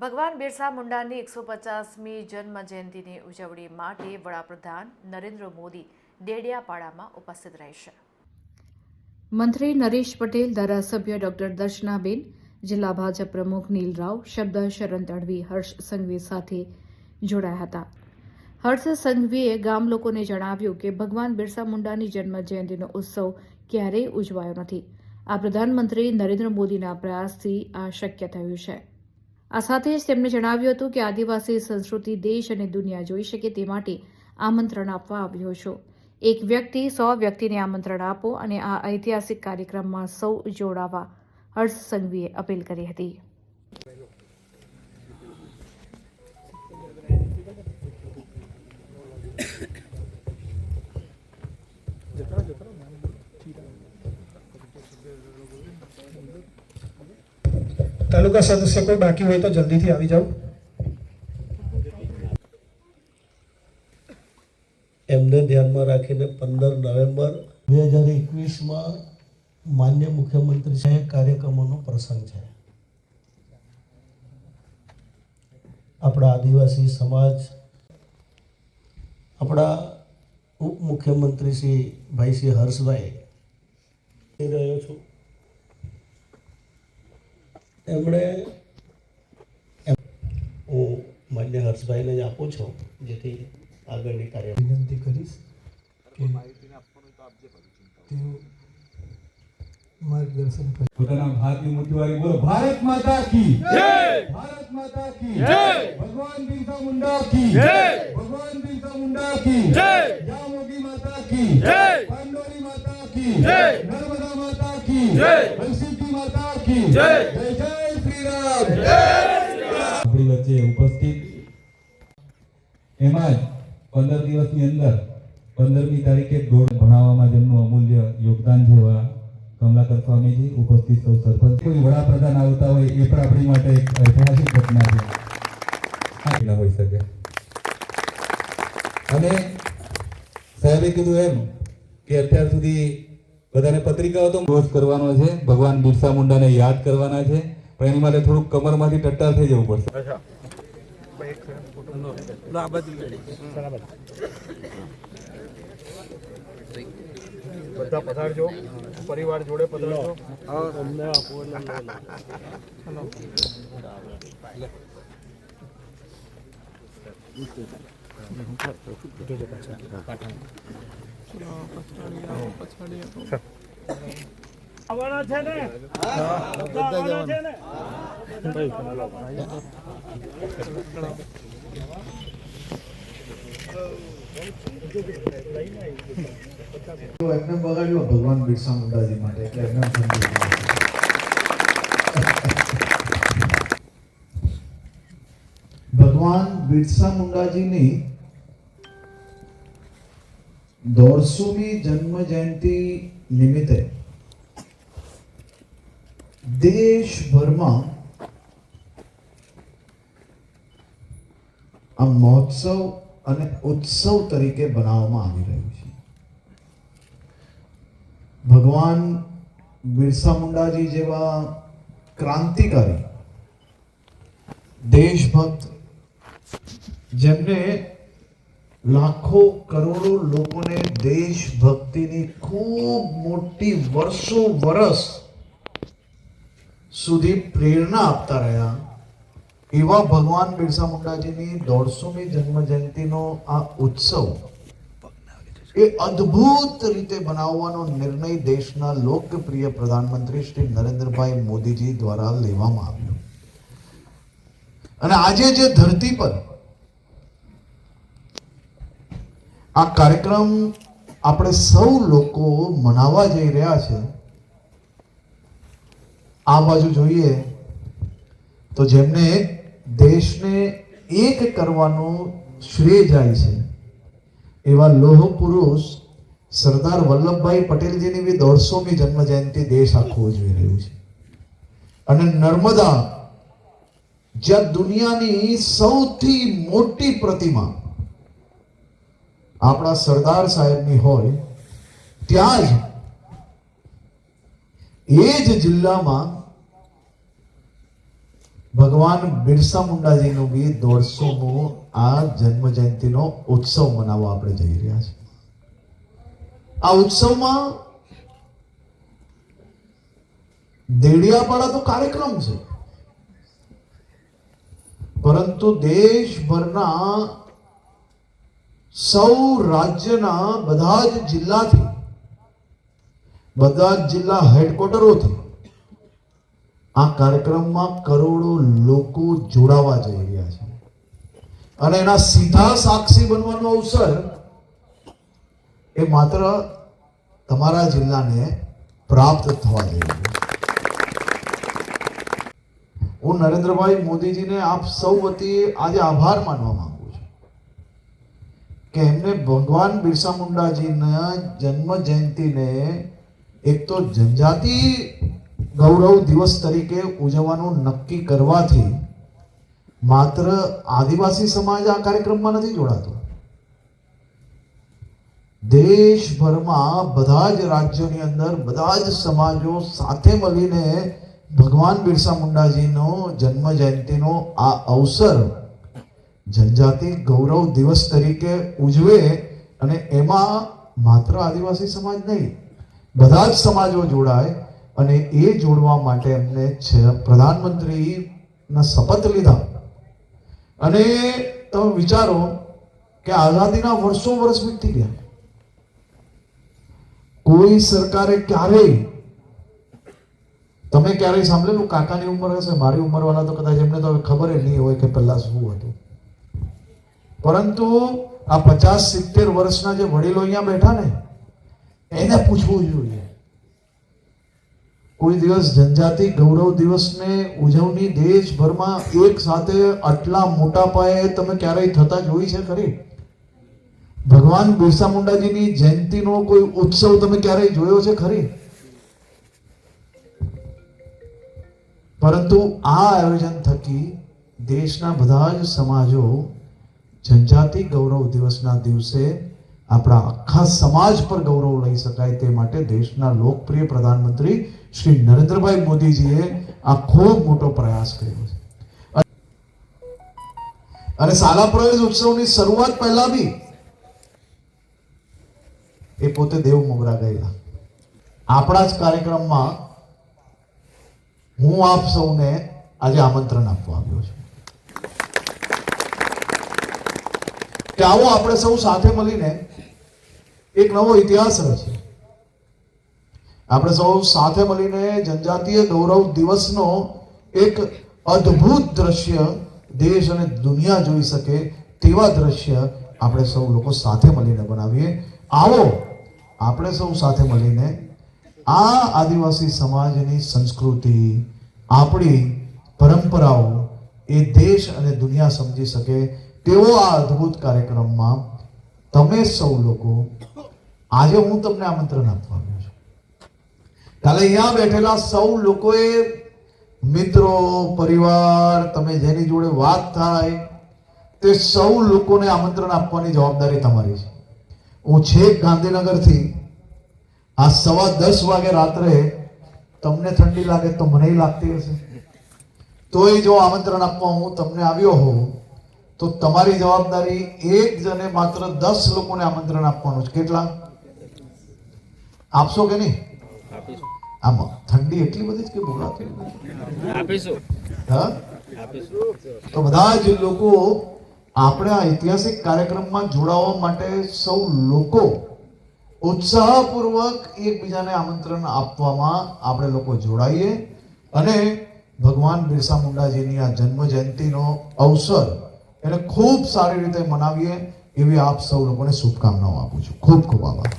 ભગવાન બિરસા મુંડાની એકસો પચાસમી જન્મ જયંતિની ઉજવણી માટે વડાપ્રધાન નરેન્દ્ર મોદી ડેડિયાપાડામાં ઉપસ્થિત રહેશે. મંત્રી નરેશ પટેલ, ધારાસભ્ય ડોક્ટર દર્શનાબેન, જિલ્લા ભાજપ પ્રમુખ નીલ રાવ, શબ્દ શરણ તડવી, હર્ષ સંઘવી સાથે જોડાયા હતા. હર્ષ સંઘવીએ ગામ લોકોને જણાવ્યું કે ભગવાન બિરસા મુંડાની જન્મ જયંતિનો ઉત્સવ ક્યારેય ઉજવાયો નથી. આ પ્રધાનમંત્રી નરેન્દ્ર મોદીના પ્રયાસથી આ શક્ય થયું છે. આ સાથે જ તેમણે જણાવ્યું હતું કે આદિવાસી સંસ્કૃતિ દેશ અને દુનિયા જોઈ શકે તે માટે આમંત્રણ આપવા આવ્યો છો. એક વ્યક્તિ, સો વ્યક્તિને આમંત્રણ આપો અને આ ઐતિહાસિક કાર્યક્રમમાં સૌ જોડાવા હર્ષ સંઘવીએ અપીલ કરી હતી. તાલુકા સદસ્ય કોઈ બાકી હોય તો જલ્દીથી આવી જાઓ. એમને ધ્યાનમાં રાખીને પંદર નવેમ્બર બે હજાર એકવીસમાં માન્ય મુખ્યમંત્રી સાહેબ કાર્યક્રમોનો પ્રસંગ છે. આપણા આદિવાસી સમાજ, આપણા ઉપમુખ્યમંત્રી શ્રી ભાઈ શ્રી હર્ષભાઈ રહ્યો છું. એમણે એમ- હું માન્ય હર્ષભાઈને જ આપું છું જેથી આગળની કાર્ય વિનંતી કરીશ કે તેઓ માર્ગદર્શન કરે. પોતાના હાથની મુઠ્ઠીવાળી બોલો ભારત માતા કી જય! ભારત માતા કી જય! ભગવાન બિરસા મુંડા કી જય! ભગવાન બિરસા મુંડા કી જય! જામોગી માતા કી જય! પાંડોરી માતા કી જય! નર્મદા માતા કી જય! કી જય. જય. જય શ્રી રામ જય આપણી વચ્ચે ઉપસ્થિત એમાં જ પંદર દિવસની અંદર પંદરમી તારીખે ધોરણ ભણાવવામાં જેમનું અમૂલ્ય યોગદાન છે એવા કમલાકર સ્વામીજી ઉપસ્થિત સૌ સરપંચ. કોઈ વડાપ્રધાન આવતા હોય એ પણ આપણી માટે એક ઐતિહાસિક ઘટના છે. આ ના હોઈ શકે. અને સાહેબે કીધું એમ કે અત્યાર સુધી બધાને પત્રિકાઓ તો રોજ કરવાનો છે. ભગવાન બિરસા મુંડાને યાદ કરવાના છે. પણ એની માટે થોડુંક કમરમાંથી ટટ્ટાર થઈ જવું પડશે. બધા પધારજો. પરિવાર જોડે પધારજો. તો એમને બગાડ્યો ભગવાન બિરસા મુંડાજી માટે એટલે એમને ઠંડી ભગવાન બિરસા મુંડાજીની દોઢસોમી જન્મ જયંતિ નિમિત્તે દેશભરમાં આ મહોત્સવ અને ઉત્સવ તરીકે બનાવવામાં આવી રહ્યું છે. ભગવાન બિરસા મુંડાજી જેવા ક્રાંતિકારી, દેશભક્ત જેમને લાખો કરોડો લોકોને દેશભક્તિની ખૂબ મોટી વર્ષો વર્ષ સુધી પ્રેરણા આપતા રહ્યા. એવા ભગવાન બિરસા મુંડાજીની દોઢસોમી જન્મ જયંતિનો આ ઉત્સવ એ અદ્ભુત રીતે બનાવવાનો નિર્ણય દેશના લોકપ્રિય પ્રધાનમંત્રી શ્રી નરેન્દ્રભાઈ મોદીજી દ્વારા લેવામાં આવ્યો. અને આજે જે ધરતી પર આ કાર્યક્રમ આપણે સૌ લોકો મનાવવા જઈ રહ્યા છે. આ બાજુ જોઈએ તો જેમને દેશને એક કરવાનું શ્રેય જાય છે, એવા લોહ પુરુષ સરદાર વલ્લભભાઈ પટેલજીની બી દોઢસોમી જન્મ જયંતિ દેશ આખો ઉજવી રહ્યું છે. અને નર્મદા જ્યાં દુનિયાની સૌથી મોટી પ્રતિમા આપણા સરદાર સાહેબની હોય, ત્યાં જ એ જ જિલ્લામાં ભગવાન બિરસા મુંડાજીનો બી દોઢસોમો આ જન્મ જયંતિનો ઉત્સવ મનાવવા આપણે જઈ રહ્યા છીએ. આ ઉત્સવમાં દેડિયાપાડા તો કાર્યક્રમ છે. પરંતુ દેશભરના સૌ રાજ્યના બધા જ જિલ્લાથી, બધા જ જિલ્લા હેડક્વાર્ટરોથી આ કાર્યક્રમમાં કરોડો લોકો જોડાવા જઈ રહ્યા છે. અને એના સીધા સાક્ષી બનવાનો અવસર એ માત્ર તમારા જિલ્લાને પ્રાપ્ત થવા જઈ રહ્યો છે. હું નરેન્દ્રભાઈ મોદીજીને આપ સૌ વતી આજે આભાર માનવા માંગુ કે એમને ભગવાન બિરસા મુંડાજીના જન્મ જયંતિને એક તો જનજાતિ ગૌરવ દિવસ તરીકે ઉજવવાનું નક્કી કરવાથી માત્ર આદિવાસી સમાજ આ કાર્યક્રમમાં નથી જોડાતો. દેશભરમાં બધા જ રાજ્યોની અંદર બધા જ સમાજો સાથે મળીને ભગવાન બિરસા મુંડાજીનો જન્મ જયંતિનો આ અવસર જનજાતિ ગૌરવ દિવસ તરીકે ઉજવે અને એમાં માત્ર આદિવાસી સમાજ નહીં, બધા જ સમાજો જોડાય અને એ જોડવા માટે એમને પ્રધાનમંત્રીના શપથ લીધા. અને તમે વિચારો કે આઝાદીના વર્ષો વર્ષ વીતી ગયા. કોઈ સરકારે ક્યારેય, તમે ક્યારેય સાંભળેલું? કાકાની ઉંમર હશે, મારી ઉંમરવાળા તો કદાચ એમને તો ખબર જ નહીં હોય કે પહેલા શું હતું. પરંતુ આ પચાસ સિત્તેર વર્ષના જે વડીલો અહીંયા બેઠા ને, એને પૂછવું જોઈએ. કોઈ દિવસ જનજાતિ ગૌરવ દિવસને ઉજવણી દેશભરમાં એક સાથે આટલા મોટા પાયે તમે ક્યારેય થતા જોઈ છે ખરી? ભગવાન બિરસા મુંડાજીની જયંતિનો કોઈ ઉત્સવ તમે ક્યારેય જોયો છે ખરી? પરંતુ આ આયોજન થકી દેશના બધા જ સમાજો જનજાતિ ગૌરવ દિવસના દિવસે આપણા આખા સમાજ પર ગૌરવ લઈ શકાય તે માટે દેશના લોકપ્રિય પ્રધાનમંત્રી શ્રી નરેન્દ્રભાઈ મોદીજીએ આ ખૂબ મોટો પ્રયાસ કર્યો છે. અને શાળા પ્રવેશ ઉત્સવની શરૂઆત પહેલા બી એ પોતે દેવ મોગરા ગયેલા. આપણા જ કાર્યક્રમમાં હું આપ સૌને આજે આમંત્રણ આપવા આવ્યો છું. કે આવો આપણે સૌ સાથે મળીને એક નવો ઇતિહાસ રચીએ. આપણે સૌ સાથે મળીને જનજાતીય ગૌરવ દિવસનો એક અદ્ભુત દ્રશ્ય દેશ અને દુનિયા જોઈ શકે તેવા દ્રશ્ય આપણે સૌ લોકો સાથે મળીને બનાવીએ. આવો આપણે સૌ સાથે મળીને આ આદિવાસી સમાજની સંસ્કૃતિ, આપણી પરંપરાઓ એ દેશ અને દુનિયા સમજી શકે તેવો આ અદ્ભુત કાર્યક્રમમાં તમે સૌ લોકો આજે હું તમને આમંત્રણ આપવા આવ્યો છું. કાલે અહીંયા બેઠેલા સૌ લોકોએ, મિત્રો, પરિવાર, તમે જેની જોડે વાત થાય, તે સૌ લોકોને આમંત્રણ આપવાની જવાબદારી તમારી છે. હું છેક ગાંધીનગરથી આ સવા દસ વાગે રાત્રે તમને ઠંડી લાગે તો મને લાગતી હશે. તોય જો આમંત્રણ આપવા હું તમને આવ્યો હોઉં તો તમારી જવાબદારી એક જણે માત્ર દસ લોકોને આમંત્રણ આપવાનું છે. કેટલા? આપશો કે નહીં? આમાં ઠંડી એટલી બધી કે બોલાતી. આપીશું. હા? તો બધા જ લોકો આપણે આ ઐતિહાસિક કાર્યક્રમમાં જોડાવા માટે સૌ લોકો ઉત્સાહપૂર્વક એકબીજાને આમંત્રણ આપવામાં આપણે લોકો જોડાઈએ. અને ભગવાન બિરસા મુંડાજીની આ જન્મ જયંતિનો અવસર એને ખૂબ સારી રીતે મનાવીએ એવી આપ સૌ લોકોને શુભકામનાઓ આપું છું. ખૂબ ખૂબ આભાર.